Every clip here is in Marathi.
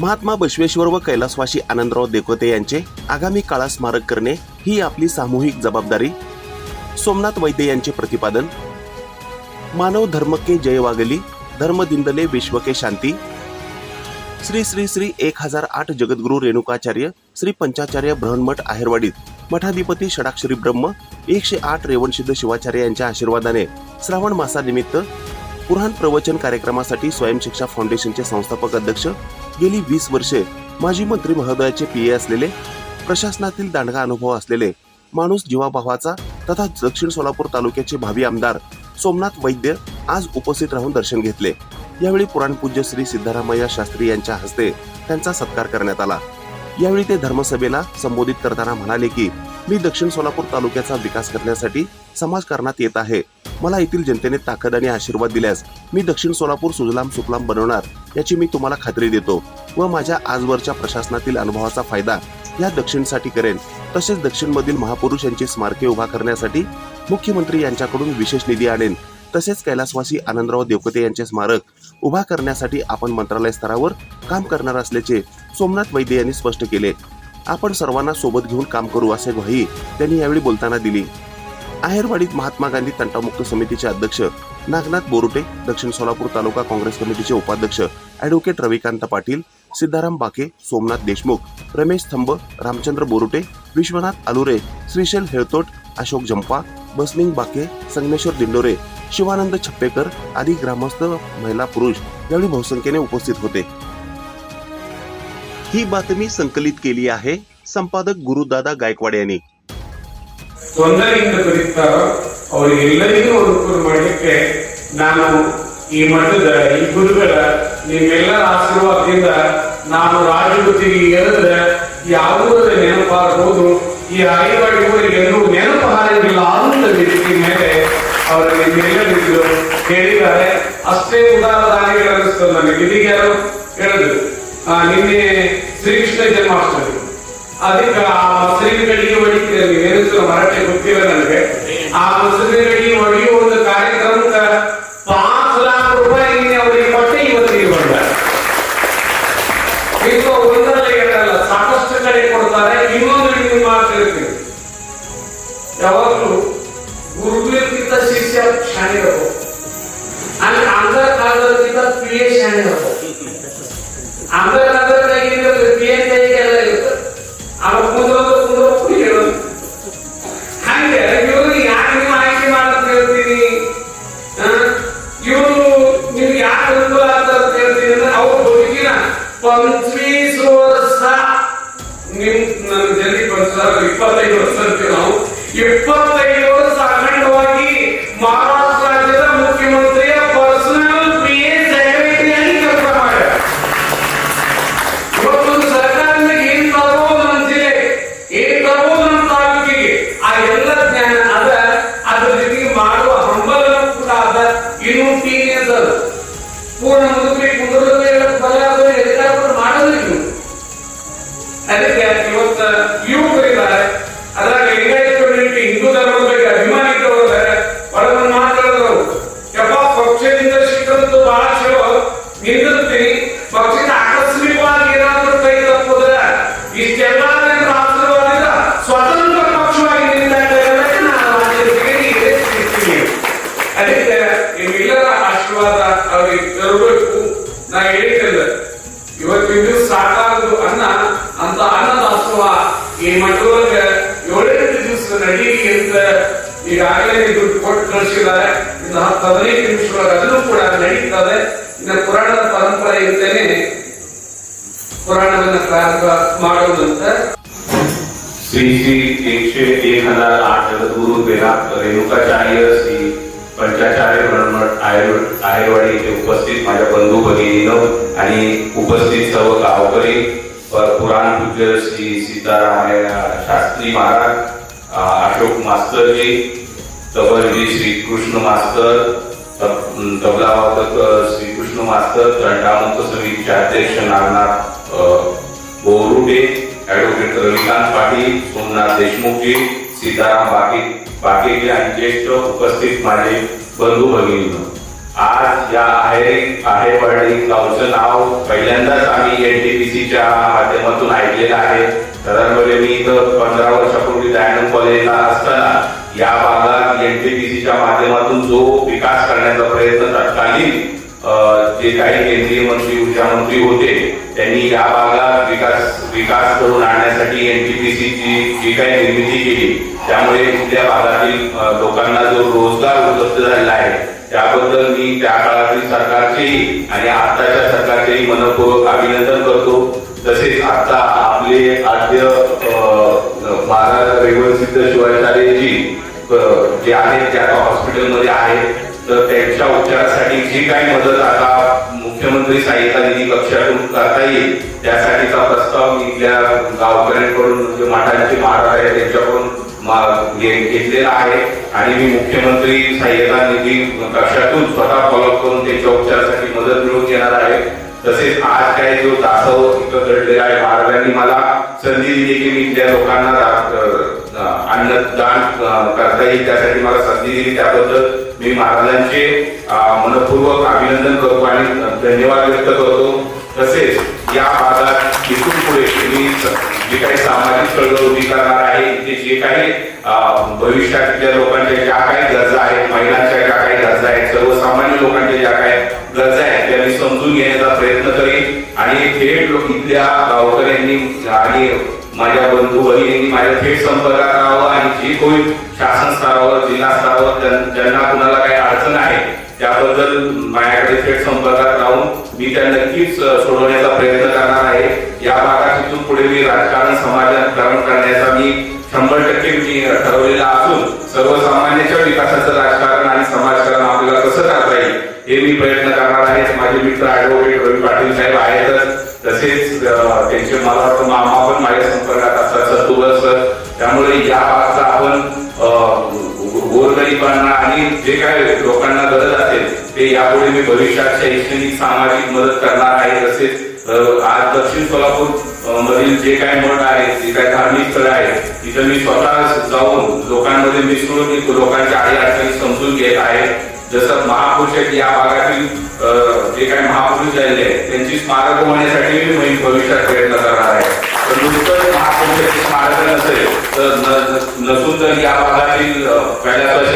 महात्मा बसवेश्वर व कैलासवाशी आनंदराव देकोते यांचे आगामी काळात स्मारक करणे ही आपली सामूहिक जबाबदारी. सोमनाथ वैद्य यांचे प्रतिपादन. मानव धर्म के जय वागली धर्मदिंदले विश्व के शांती. श्री श्री श्री एक हजार आठ जगद्गुरु रेणुकाचार्य श्री पंचाचार्य बृहन्मठ आहेरवाडीत मठाधिपती षडाक्षरी ब्रह्म एकशे आठ रेवणसिद्ध शिवाचार्य यांच्या आशीर्वादाने श्रावण मासानिमित्त पुराण प्रवचन कार्यक्रमासाठी स्वयंशिक्षा फाउंडेशनचे संस्थापक अध्यक्ष गेली वीस वर्षे माजी मंत्री महोदयाचे पीए असलेले प्रशासनातील दांडगा अनुभव असलेले माणूस जीवाभावाचा तथा दक्षिण सोलापूर तालुक्याचे भावी आमदार सोमनाथ वैद्य आज उपस्थित राहून दर्शन घेतले. यावेळी पुराणपूज्य श्री सिद्धरामय्या शास्त्री यांच्या हस्ते त्यांचा सत्कार करण्यात आला. यावेळी ते धर्मसभेला संबोधित करताना म्हणाले की मी दक्षिण सोलापूर तालुक्याचा विकास करण्यासाठी समाजकारणात येत आहे. मला येथील जनतेने ताकद आणि आशीर्वाद दिल्यास मी दक्षिण सोलापूर सुजलाम सुफलाम बनवणार याची मी तुम्हाला खात्री देतो व माझ्या आजवरच्या प्रशासनातील अनुभवाचा फायदा या दक्षिणसाठी करेन. तसेच दक्षिणमधील महापुरुष यांची स्मारके उभा करण्यासाठी मुख्यमंत्री यांच्याकडून विशेष निधी आणेन. तसेच कैलासवासी आनंदराव देवकते यांचे स्मारक उभा करण्यासाठी आपण मंत्रालय स्तरावर काम करणार असल्याचे सोमनाथ वैद्य यांनी स्पष्ट केले. आपण सर्वांना सोबत घेऊन काम करू असे ग्वाही त्यांनी यावेळी बोलताना दिली. आहेरवाडीत महात्मा गांधी तंटामुक्त समितीचे अध्यक्ष नागनाथ बोरुटे दक्षिण सोलापूर तालुका काँग्रेस कमिटीचे उपाध्यक्ष ॲडव्होकेट रविकांत पाटील सिद्धाराम बाके सोमनाथ देशमुख रमेश थंब रामचंद्र बोरुटे विश्वनाथ आलुरे श्रीशैल हेळतोट अशोक जंपा बसलिंग बाके संगमेश्वर दिंडोरे शिवानंद छप्पेकर आदी ग्रामस्थ महिला पुरुष यावेळी बहुसंख्येने उपस्थित होते. ही बातमी संकलित केली आहे संपादक गुरुदादा गायकवाड यांनी. ತೊಂದರೆಯಿಂದ ಬದುಕ್ತಾರೋ ಅವರಿಗೆಲ್ಲರಿಗೂ ಅನುಕೂಲ ಮಾಡಲಿಕ್ಕೆ ನಾನು ಈ ಮಠದ ಈ ಗುರುಗಳ, ನಿಮ್ಮೆಲ್ಲರ ಆಶೀರ್ವಾದದಿಂದ ನಾನು ರಾಜಗುತ್ತಿಗೆ ಎರೆದ ಯಾವುದರ ನೆನಪಾಗಬಹುದು. ಈ ಐವಾಡಿ ಊರಿಗೆ ಎಲ್ಲೂ ನೆನಪು ಹಾರಂಗಿಲ್ಲ ಅಂತ ವೇದಿಕೆ ಮೇಲೆ ಅವರು ನಿಮ್ಮೆಲ್ಲರಿಗೂ ಹೇಳಿದ್ದಾರೆ. ಅಷ್ಟೇ ಉದಾಹರಣೆ ದಾನಿಗಳು ಅನಿಸ್ತದೆ ನನಗೆ ಇದೀಗ ಯಾರು ಹೇಳಿದ್ರು. ನಿನ್ನೆ ಶ್ರೀಕೃಷ್ಣ ಜನ್ಮಾಷ್ಟಮಿ. ಅದಕ್ಕೆ ಆ ಮುಸ್ಲಿಂಗಳಿಗೆ ಹೊಡಿತೀರಿ ನೀವು ಮರಾಠಿ ಗೊತ್ತಿಲ್ಲ ನನಗೆ. ಆ ಮುಸ್ಲಿಂಗಳಿಗೆ ಹೊಡೆಯುವ ಒಂದು ಕಾರ್ಯಕ್ರಮಕ್ಕ ಪಾಂಚ್ ಲಾಖ ರೂಪಾಯಿ ಅವರಿಗೆ ಕೊಟ್ಟೆ ಇವತ್ತಿಗೆ ಬಂದ. ಇದು ಒಂದರಲ್ಲಿ ಇರಲ್ಲ ಸಾಕಷ್ಟು ಕಡೆ ಕೊಡ್ತಾರೆ, ಇನ್ನೊಂದು ನೀವು ಮಾಡ್ತಿರ್ತೀವಿ ಯಾವಾಗಲೂ ಗುರುಗಳಿಗಿಂತ ಶಿಷ್ಯ ಶಾಣಿರಬೇಕು ಅಲ್ಲಿ ಅಂಧಕಾಲದಲ್ಲಿದ್ದ ಪ್ರಿಯ ಶಾಣಿರಬೇಕು ಅಂಧಕಾಲ ಯಾಕೆ ಆಯ್ಕೆ ಹೇಳ್ತೀನಿ ಅಂತ ಹೇಳ್ತೀನಿ ಅಂದ್ರೆ ಅವ್ರು ನಿಮ್ ಜಲ್ದಿ ವರ್ಷ ನಾವು ಇಪ್ಪತ್ತೈದು ವರ್ಷ ಅಖಂಡವಾಗಿ ಮಹಾರಾಷ್ಟ್ರ ರಾಜ್ಯದ ಮುಖ್ಯಮಂತ್ರಿಯ வகுப்பில் முன்னூறு ನಡೀಲಿ ಅಂತ ಈಗಾಗಲೇ ದುಡ್ಡು ಕೊಟ್ಟು ಕಳಿಸಿದ್ದಾರೆ ಇನ್ನು ಹತ್ತು ಹದಿನೈದು ನಿಮಿಷದೊಳಗೆ ಅದನ್ನು ಕೂಡ ನಡೀತದೆ ಇನ್ನು ಪುರಾಣದ ಪರಂಪರೆ ಇರ್ತೇನೆ ಪುರಾಣವನ್ನ ಪ್ರಾರಂಭ ಮಾಡೋದಂತ श्री श्री एकशे एक हजार आठ जगद्गुरु बेरा रेणुकाचार्य श्री पंचाचार्य ब्रह्मठ आयर- आयरवाडी येथे उपस्थित माझ्या बंधू भगिनीनं आणि उपस्थित सर्व गावकरी व पुराण पूज्य श्री सीतारामय शास्त्री महाराज अ, अशोक मास्तरजी तबलजी श्रीकृष्ण मास्तर तबला वादक श्रीकृष्ण मास्तर दंडामंत समितीचे अध्यक्ष नागनाथ बोरुटे ऍडव्होकेट रविकांत पाटील सोमनाथ देशमुखजी सीताराम बागे बागेजी आणि ज्येष्ठ उपस्थित माझे बंधू भगिनी आज या आहेरी आहेवाडी गावचं नाव पहिल्यांदाच आम्ही एनटीपीसीच्या माध्यमातून ऐकलेलं आहे. साधारणपणे मी इथं पंधरा वर्षापूर्वी दयानंद कॉलेजला असताना या भागात एनटीपीसीच्या माध्यमातून जो विकास करण्याचा प्रयत्न तत्कालीन जे काही केंद्रीय मंत्री ऊर्जा मंत्री होते त्यांनी या भागात विकास विकास करून आणण्यासाठी एनटीपीसीची जी काही निर्मिती केली त्यामुळे इथल्या भागातील लोकांना जो रोजगार उपलब्ध झालेला आहे त्याबद्दल मी त्या काळातील सरकारचेही आणि आताच्या सरकारचेही मनपूर्वक अभिनंदन करतो. तसेच आता आपले आद्य महाराज रेवणसिद्ध शिवाचार्यजी जे आहेत त्या हॉस्पिटलमध्ये आहेत तर त्यांच्या उपचारासाठी जी काही मदत आता मुख्यमंत्री सहाय्यता निधी कक्षातून करता येईल त्यासाठीचा प्रस्ताव मी इथल्या गावकऱ्यांकडून म्हणजे जे माठांचे महाराज आहेत त्यांच्याकडून घेतलेला आहे. आणि मी मुख्यमंत्री सहाय्यता निधी कक्षातून स्वतः फॉलोअप करून त्यांच्या उपचारासाठी मदत मिळवून देणार आहे. तसेच आज काय जो दासव इथं घडलेला आहे महाराजांनी मला संधी दिली की मी त्या लोकांना अन्नदान करता येईल. त्यासाठी मला संधी दिली. त्याबद्दल मी महाराजांचे मनपूर्वक अभिनंदन करतो आणि धन्यवाद व्यक्त करतो. तसेच या भागात इथून पुढे मी जे काही सामाजिक चळवळ उभी करणार आहे ते जे काही भविष्यातल्या लोकांच्या ज्या काही गरजा आहेत महिलांच्या ज्या काही गरजा आहेत सर्वसामान्य लोकांच्या ज्या काही गरजा आहेत त्या मी समजून घेण्याचा प्रयत्न करेन. आणि थेट लोक इथल्या गावकऱ्यांनी आणि माझ्या बंधू भगिनींनी माझ्या थेट संपर्कात राहावं. आणि जे कोणी शासन स्तरावर जिल्हा स्तरावर ज्यांना कुणाला काही अडचण आहे त्याबद्दल माझ्याकडे थेट संपर्कात राहून मी त्या नक्कीच सोडवण्याचा प्रयत्न करणार आहे. या भागात इथून पुढे मी राजकारण समाजकारण करण्याचा मी शंभर टक्के मी ठरवलेला असून सर्वसामान्यांच्या विकासाचं राजकारण आणि समाजकारण आपल्याला कसं करता येईल हे मी प्रयत्न करणार आहे. माझे मित्र ऍडव्होकेट रवी पाटील साहेब आहेतच. तसेच त्यांचे मला वाटतं मामा पण माझ्या संपर्कात असतात सर. त्यामुळे या भागाचा आपण गोरगरिबांना जे काय लोकांना गरज असेल ते यापुढे मी भविष्यात शैक्षणिक सामाजिक मदत करणार आहे तसेच आज दक्षिण सोलापूर मधील जे काही मठ आहे जे काही धार्मिक स्थळ आहे तिथं मी स्वतः जाऊन लोकांमध्ये मिसळून लोकांच्या आई अडचणी समजून घेत आहे. जसं महापुरुष आहेत या भागातील जे काही महापुरुष झालेले आहेत त्यांची स्मारक होण्यासाठी मी भविष्यात प्रयत्न करणार आहे. म्हणजे स्मारक नसेल तर नसून तर या भागातील अ,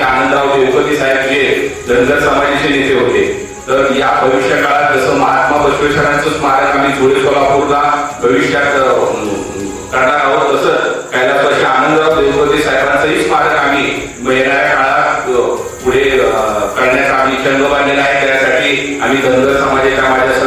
आनंदराव देवपती साहेब जे धनगर समाजाचे नेते होते तर या भविष्य काळात जसं महात्मा बसवेश्वरांचं स्मारक आम्ही धुळे सोलापूरला भविष्यात करणार आहोत तसंच कैलासवासी आनंदराव देवपती साहेबांचंही स्मारक आम्ही येणाऱ्या काळात पुढे करण्याचा आम्ही छंद बांधलेला आहे. त्यासाठी आम्ही धनगर समाजाच्या माझ्या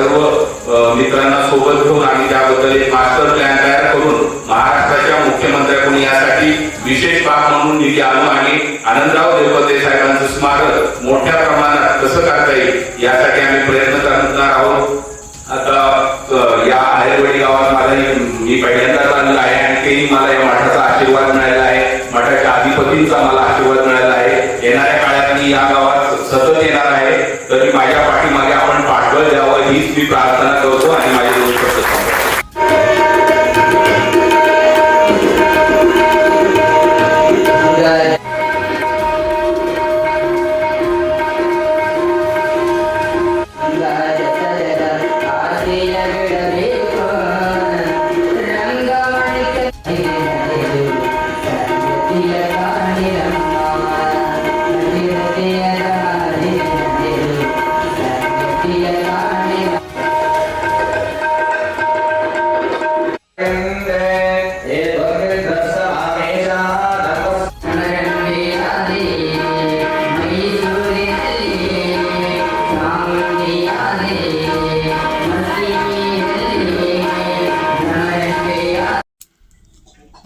मित्रांना सोबत घेऊन आम्ही त्याबद्दल एक मास्टर प्लॅन तयार करून महाराष्ट्राच्या मुख्यमंत्र्यांकडून यासाठी विशेष बाब म्हणून निधी आणू आणि आनंदराव देवपते साहेबांचं स्मारक मोठ्या प्रमाणात कसं करता येईल यासाठी आम्ही प्रयत्न करणार आहोत. आता या आहेरवाडी गावात माझा मी पहिल्यांदाच आलेलो आहे आणि तेही मला या मठाचा आशीर्वाद मिळाला आहे. मठाच्या अधिपतींचा मला आशीर्वाद मिळाला आहे. येणाऱ्या सतत येणार आहे. तरी माझ्या पाठीमागे आपण पाठबळ द्यावं हीच मी प्रार्थना करतो आणि